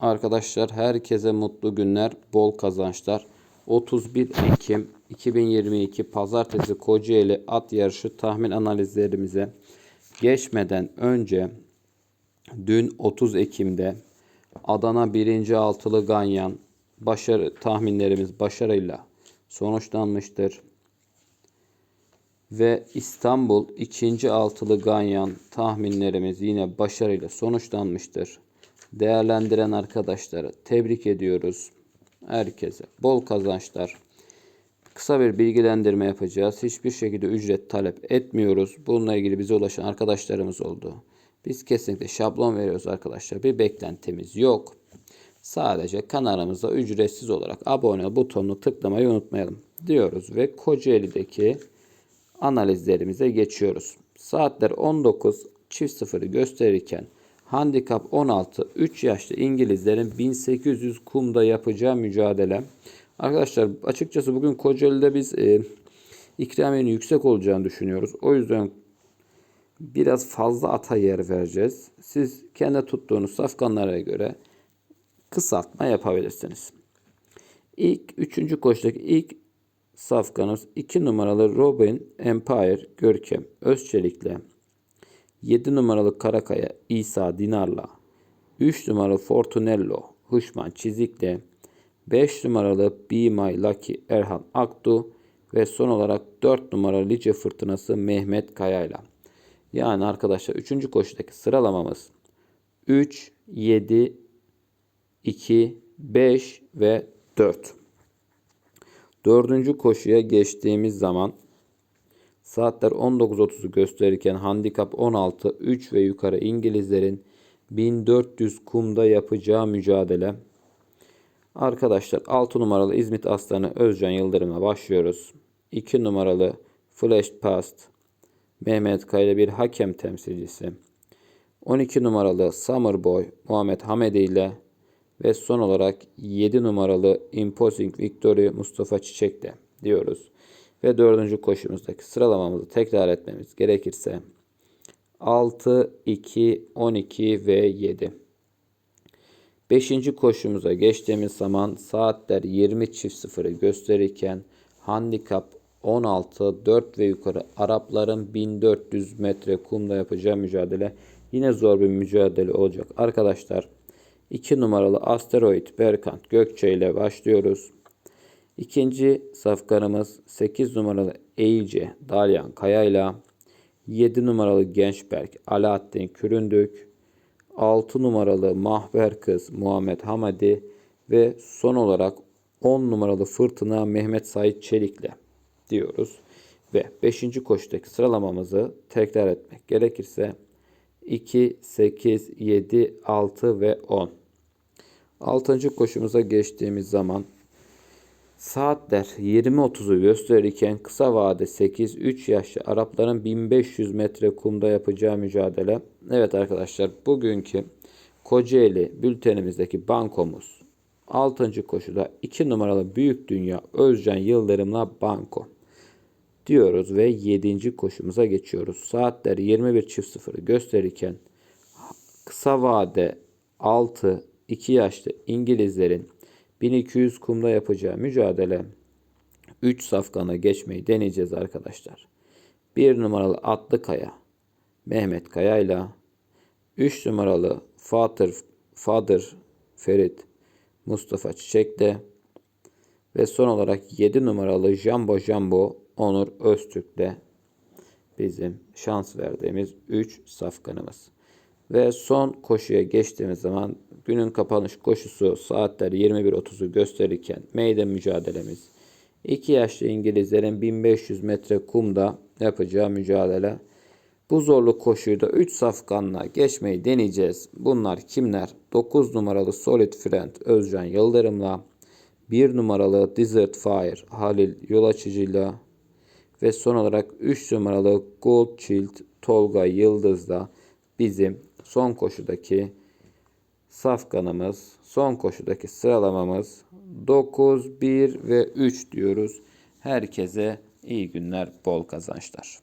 Arkadaşlar herkese mutlu günler, bol kazançlar. 31 Ekim 2022 Pazartesi Kocaeli at yarışı tahmin analizlerimize geçmeden önce dün 30 Ekim'de Adana 1. altılı Ganyan başarı tahminlerimiz başarıyla sonuçlanmıştır. Ve İstanbul 2. altılı Ganyan tahminlerimiz yine başarıyla sonuçlanmıştır. Değerlendiren arkadaşları tebrik ediyoruz. Herkese bol kazançlar. Kısa bir bilgilendirme yapacağız. Hiçbir şekilde ücret talep etmiyoruz. Bununla ilgili bize ulaşan arkadaşlarımız oldu. Biz kesinlikle şablon veriyoruz arkadaşlar. Bir beklentimiz yok. Sadece kanalımıza ücretsiz olarak abone butonunu tıklamayı unutmayalım diyoruz ve Kocaeli'deki analizlerimize geçiyoruz. Saatler 19 çift sıfırı gösterirken handikap 16 3 yaşlı İngilizlerin 1800 kumda yapacağı mücadele. Arkadaşlar açıkçası bugün Kocaeli'de biz e, ikramiyenin yüksek olacağını düşünüyoruz. O yüzden biraz fazla ata yer vereceğiz. Siz kendi tuttuğunuz safkanlara göre kısaltma yapabilirsiniz. İlk üçüncü koşudaki ilk safkanız 2 numaralı Robin Empire Görkem Özçelik'le 7 numaralı Karakaya İsa Dinar'la 3 numaralı Fortunello Hışman Çizik'le 5 numaralı Be My Lucky Erhan Aktu ve son olarak 4 numaralı Lice Fırtınası Mehmet Kaya'yla. Yani arkadaşlar 3. koşudaki sıralamamız 3, 7, 2, 5 ve 4. Dördüncü koşuya geçtiğimiz zaman saatler 19.30'u gösterirken handikap 16 3 ve yukarı İngilizlerin 1400 kumda yapacağı mücadele. Arkadaşlar 6 numaralı İzmit Aslanı Özcan Yıldırım'la başlıyoruz. 2 numaralı Flash Past Mehmet Kayla bir hakem temsilcisi. 12 numaralı Summer Boy Muhammed Hamedi ile ve son olarak 7 numaralı Imposing Victory Mustafa Çiçek'te diyoruz. Ve dördüncü koşumuzdaki sıralamamızı tekrar etmemiz gerekirse 6, 2, 12 ve 7. Beşinci koşumuza geçtiğimiz zaman saatler 20 çift sıfırı gösterirken handikap 16, 4 ve yukarı Arapların 1400 metre kumda yapacağı mücadele yine zor bir mücadele olacak. Arkadaşlar 2 numaralı Asteroid Berkant Gökçe ile başlıyoruz. İkinci safkanımız 8 numaralı Eyice Dalyan Kaya ile 7 numaralı Gençberk Alaaddin Küründük 6 numaralı Mahber Kız Muhammed Hamadi ve son olarak 10 numaralı Fırtına Mehmet Sait Çelik'le diyoruz. Ve 5. koşudaki sıralamamızı tekrar etmek gerekirse 2, 8, 7, 6 ve 10. 6. koşumuza geçtiğimiz zaman saatler 20.30'u gösterirken kısa vade 8-3 yaşlı Arapların 1500 metre kumda yapacağı mücadele. Evet arkadaşlar bugünkü Kocaeli bültenimizdeki bankomuz 6. koşuda 2 numaralı Büyük Dünya Özcan Yıldırım'la banko diyoruz ve 7. koşumuza geçiyoruz. Saatler 21.00'ı gösterirken kısa vade 6 2 yaşlı İngilizlerin 1200 kumda yapacağı mücadele 3 safkana geçmeyi deneyeceğiz arkadaşlar. 1 numaralı Atlı Kaya Mehmet Kaya ile 3 numaralı Fatır Father Ferit Mustafa Çiçek'te ve son olarak 7 numaralı Jambo Jambo Onur Öztürk'le bizim şans verdiğimiz 3 safkanımız. Ve son koşuya geçtiğimiz zaman günün kapanış koşusu saatler 21.30'u gösterirken meydan mücadelemiz 2 yaşlı İngilizlerin 1500 metre kumda yapacağı mücadele. Bu zorlu koşuyu da 3 safkanla geçmeyi deneyeceğiz. Bunlar kimler? 9 numaralı Solid Friend Özcan Yıldırım'la 1 numaralı Desert Fire Halil Yolaçıcı'yla ve son olarak 3 numaralı Gold Shield Tolga Yıldız'la bizim son koşudaki safkanımız, son koşudaki sıralamamız 9, 1 ve 3 diyoruz. Herkese iyi günler, bol kazançlar.